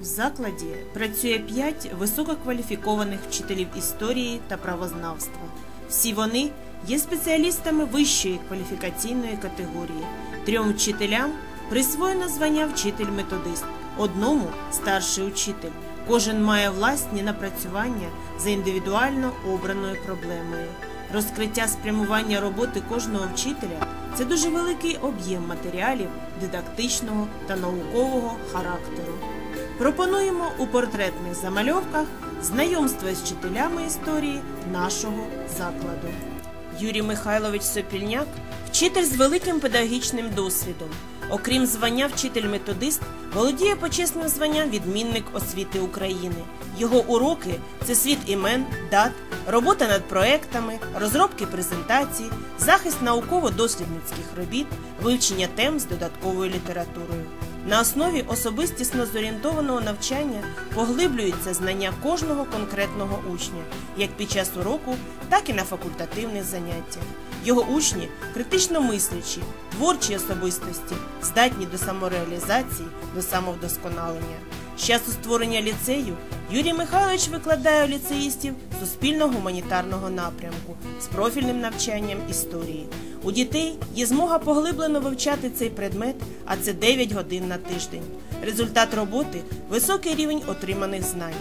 В закладі працює 5 висококваліфікованих вчителів історії та правознавства. Всі вони є спеціалістами вищої кваліфікаційної категорії. Трьом вчителям присвоєно звання вчитель-методист, одному старший учитель. Кожен має власні напрацювання за індивідуально обраною проблемою. Розкриття спрямування роботи кожного вчителя це дуже великий об'єм матеріалів дидактичного та наукового характеру. Пропонуємо у портретних замальовках знайомство з вчителями історії нашого закладу. Юрій Михайлович Сопільняк вчитель з великим педагогічним досвідом. Окрім звання вчитель-методист, володіє почесним званням відмінник освіти України. Його уроки це світ імен, дат, робота над проектами, розробки презентацій, захист науково-дослідницьких робіт, вивчення тем з додатковою літературою. На основі особистісно зорієнтованого навчання поглиблюються знання кожного конкретного учня, як під час уроку, так і на факультативних заняттях. Його учні критично мислячі, творчі особистості, здатні до самореалізації, до самовдосконалення. Часу створення ліцею Юрій Михайлович викладає ліцеїстів суспільно-гуманітарного напрямку з профільним навчанням історії. У дітей є змога поглиблено вивчати цей предмет, а це 9 годин на тиждень. Результат роботи високий рівень отриманих знань.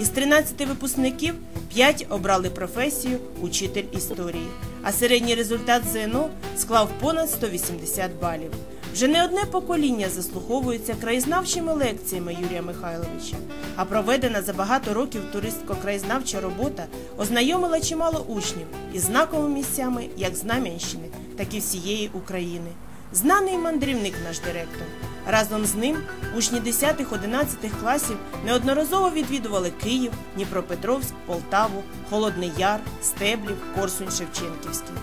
Із 13 випускників 5 обрали професію учитель історії, а середній результат ЗНО склав понад 180 балів. Вже не одне покоління заслуховується краєзнавчими лекціями Юрія Михайловича, а проведена за багато років туристсько-краєзнавча робота ознайомила чимало учнів із знаковими місцями як Знам'янщини, так і всієї України. Знаний мандрівник наш директор. Разом з ним учні 10-11 класів неодноразово відвідували Київ, Дніпропетровськ, Полтаву, Холодний Яр, Стеблів, Корсунь Шевченківський.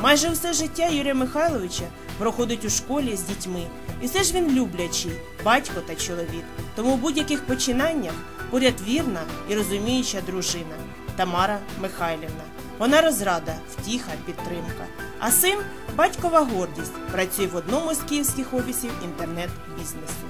Майже все життя Юрія Михайловича проходить у школі з дітьми, і все ж він люблячий, батько та чоловік. Тому у будь-яких починаннях поряд вірна і розуміюча дружина Тамара Михайлівна. Вона розрада, втіха, підтримка. А син батькова гордість працює в одному з київських офісів інтернет-бізнесу.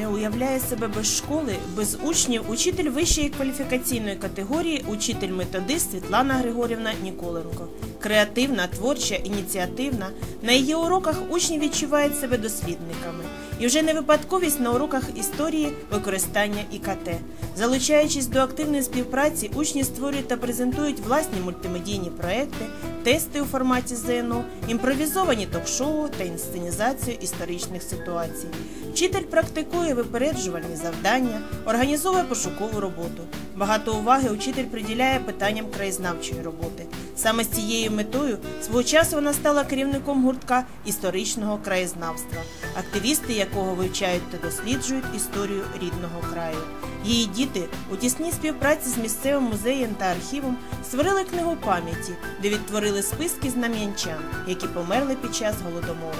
Не уявляє себе без школи, без учнів, учитель вищої кваліфікаційної категорії, учитель-методист Світлана Григорівна Ніколенко. Креативна, творча, ініціативна. На її уроках учні відчувають себе дослідниками. І вже не випадковість на уроках історії використання ІКТ. Залучаючись до активної співпраці, учні створюють та презентують власні мультимедійні проекти, тести у форматі ЗНО, імпровізовані ток-шоу та інсценізацію історичних ситуацій. Вчитель практикує випереджувальні завдання, організовує пошукову роботу. Багато уваги учитель приділяє питанням краєзнавчої роботи. Саме з цією метою свого часу вона стала керівником гуртка історичного краєзнавства, активісти якого вивчають та досліджують історію рідного краю. Її діти у тісній співпраці з місцевим музеєм та архівом створили книгу пам'яті, де відтворили списки знам'янчан, які померли під час голодомору.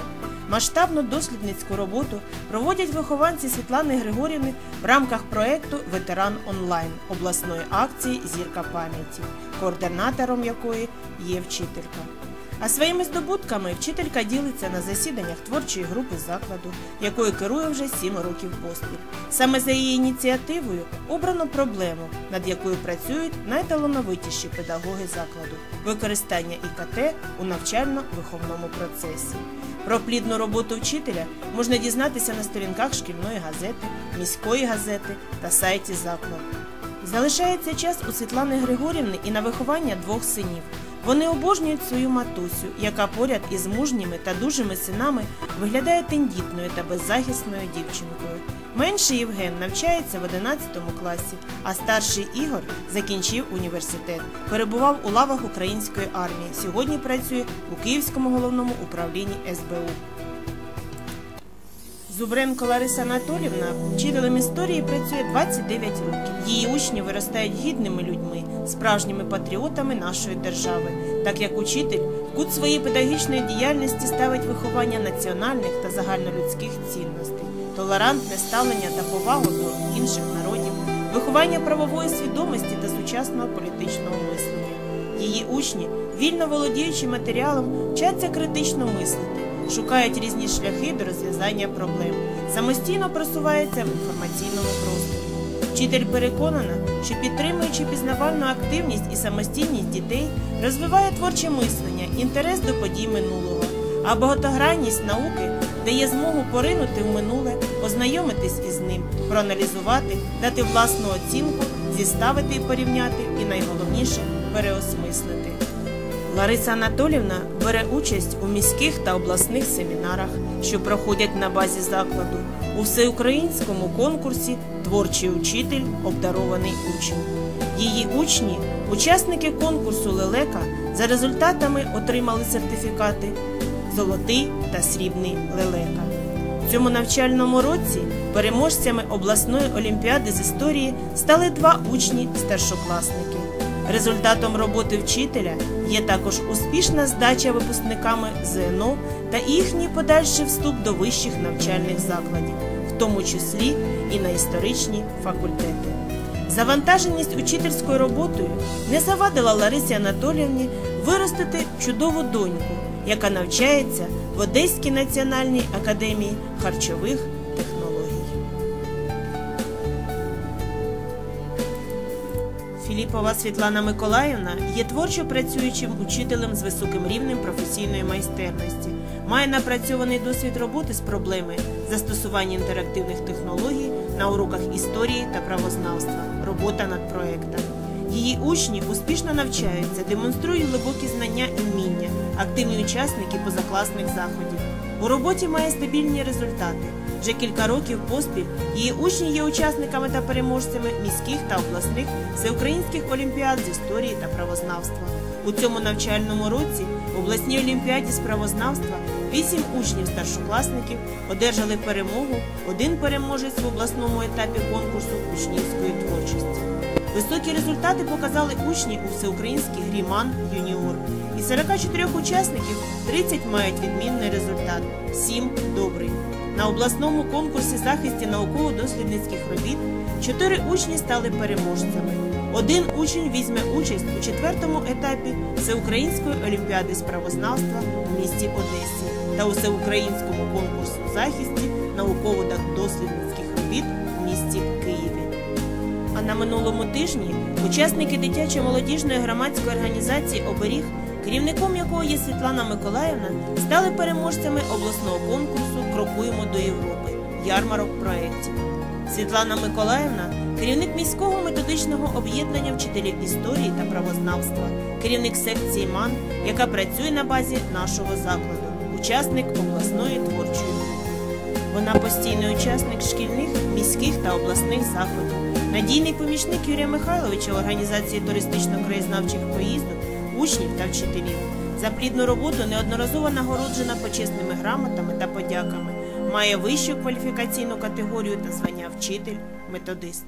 Масштабну дослідницьку роботу проводять вихованці Світлани Григорівни в рамках проєкту Ветеран онлайн обласної акції Зірка пам'яті, координатором якої є вчителька. А своїми здобутками вчителька ділиться на засіданнях творчої групи закладу, якою керує вже сім років поспіль. Саме за її ініціативою обрано проблему, над якою працюють найталановитіші педагоги закладу використання ІКТ у навчально-виховному процесі. Про плідну роботу вчителя можна дізнатися на сторінках шкільної газети, міської газети та сайті закладу. Залишається час у Світлани Григорівни і на виховання двох синів. Вони обожнюють свою матусю, яка поряд із мужніми та дужими синами виглядає тендітною та беззахисною дівчинкою. Менший Євген навчається в 11 класі, а старший Ігор закінчив університет, перебував у лавах української армії. Сьогодні працює у Київському головному управлінні СБУ. Зубренко Лариса Анатолівна вчителем історії працює 29 років. Її учні виростають гідними людьми, справжніми патріотами нашої держави, так як учитель кут своєї педагогічної діяльності ставить виховання національних та загальнолюдських цінностей, толерантне ставлення та повагу до інших народів, виховання правової свідомості та сучасного політичного мислення. Її учні, вільно володіючи матеріалом, вчаться критично мислити шукають різні шляхи до розв'язання проблем, самостійно просуваються в інформаційному просторі. Вчитель переконана, що підтримуючи пізнавальну активність і самостійність дітей, розвиває творче мислення, інтерес до подій минулого, а багатогранність науки дає змогу поринути в минуле, ознайомитись із ним, проаналізувати, дати власну оцінку, зіставити і порівняти, і найголовніше переосмислити. Лариса Анатолівна бере участь у міських та обласних семінарах, що проходять на базі закладу, у всеукраїнському конкурсі Творчий учитель обдарований учень. Її учні, учасники конкурсу Лелека, за результатами отримали сертифікати Золотий та срібний лелека. В цьому навчальному році переможцями обласної олімпіади з історії стали два учні старшокласники. Результатом роботи вчителя є також успішна здача випускниками ЗНО та їхній подальший вступ до вищих навчальних закладів, в тому числі і на історичні факультети. Завантаженість учительською роботою не завадила Ларисі Анатоліївні виростити чудову доньку, яка навчається в Одеській національній академії харчових технологій. Філіпова Світлана Миколаївна є творчо працюючим учителем з високим рівнем професійної майстерності, має напрацьований досвід роботи з проблеми застосування інтерактивних технологій на уроках історії та правознавства, робота над проектом. Її учні успішно навчаються, демонструють глибокі знання і вміння, активні учасники позакласних заходів. У роботі має стабільні результати. Вже кілька років поспіль її учні є учасниками та переможцями міських та обласних всеукраїнських олімпіад з історії та правознавства. У цьому навчальному році в обласній олімпіаді з правознавства вісім учнів старшокласників одержали перемогу, один переможець в обласному етапі конкурсу учнівської творчості. Високі результати показали учні у всеукраїнській грі «Ман юніор. Із 44 учасників 30 мають відмінний результат, 7 – добрий. На обласному конкурсі захисті науково-дослідницьких робіт 4 учні стали переможцями. Один учень візьме участь у четвертому етапі Всеукраїнської олімпіади з правознавства у місті Одесі та у всеукраїнському конкурсу захисті науково-дослідницьких робіт. А на минулому тижні учасники дитячо-молодіжної громадської організації Оберіг, керівником якого є Світлана Миколаївна, стали переможцями обласного конкурсу Крокуємо до Європи ярмарок проєктів. Світлана Миколаївна керівник міського методичного об'єднання вчителів історії та правознавства, керівник секції МАН, яка працює на базі нашого закладу, учасник обласної творчої групи. Вона постійний учасник шкільних, міських та обласних заходів, надійний помічник Юрія Михайловича в організації туристично-краєзнавчих поїздок, учнів та вчителів. За плідну роботу неодноразово нагороджена почесними грамотами та подяками, має вищу кваліфікаційну категорію та звання вчитель-методист.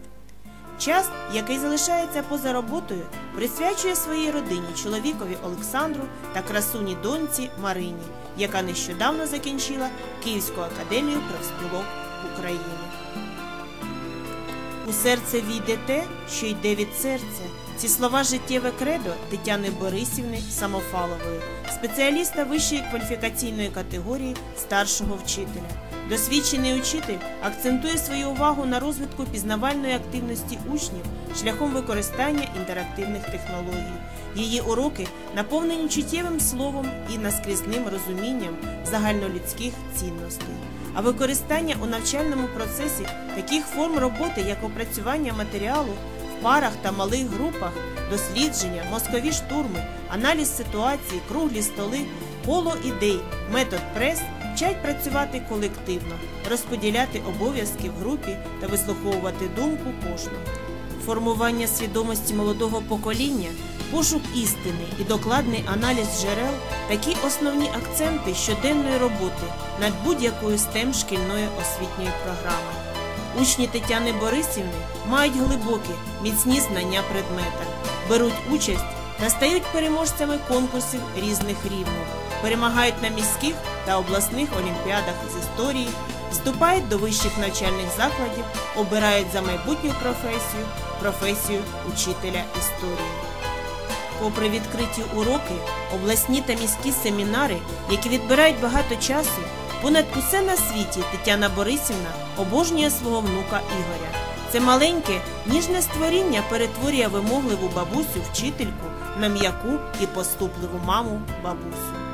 Час, який залишається поза роботою, присвячує своїй родині, чоловікові Олександру та красуні доньці Марині, яка нещодавно закінчила Київську академію профспілок України. У серце війде те, що йде від серця. Ці слова життєве кредо Тетяни Борисівни Самофалової, спеціаліста вищої кваліфікаційної категорії старшого вчителя. Досвідчений учитель акцентує свою увагу на розвитку пізнавальної активності учнів шляхом використання інтерактивних технологій. Її уроки наповнені чуттєвим словом і наскрізним розумінням загальнолюдських цінностей. А використання у навчальному процесі таких форм роботи, як опрацювання матеріалу в парах та малих групах, дослідження, мозкові штурми, аналіз ситуації, круглі столи, коло ідей, метод прес вчать працювати колективно, розподіляти обов'язки в групі та вислуховувати думку кожного. Формування свідомості молодого покоління, пошук істини і докладний аналіз джерел такі основні акценти щоденної роботи над будь-якою з тем шкільної освітньої програми. Учні Тетяни Борисівни мають глибокі, міцні знання предмета, беруть участь та стають переможцями конкурсів різних рівнів, перемагають на міських та обласних олімпіадах з історії, вступають до вищих навчальних закладів, обирають за майбутню професію професію учителя історії. Попри відкриті уроки, обласні та міські семінари, які відбирають багато часу, понад усе на світі Тетяна Борисівна обожнює свого внука Ігоря. Це маленьке, ніжне створіння перетворює вимогливу бабусю вчительку на м'яку і поступливу маму бабусю.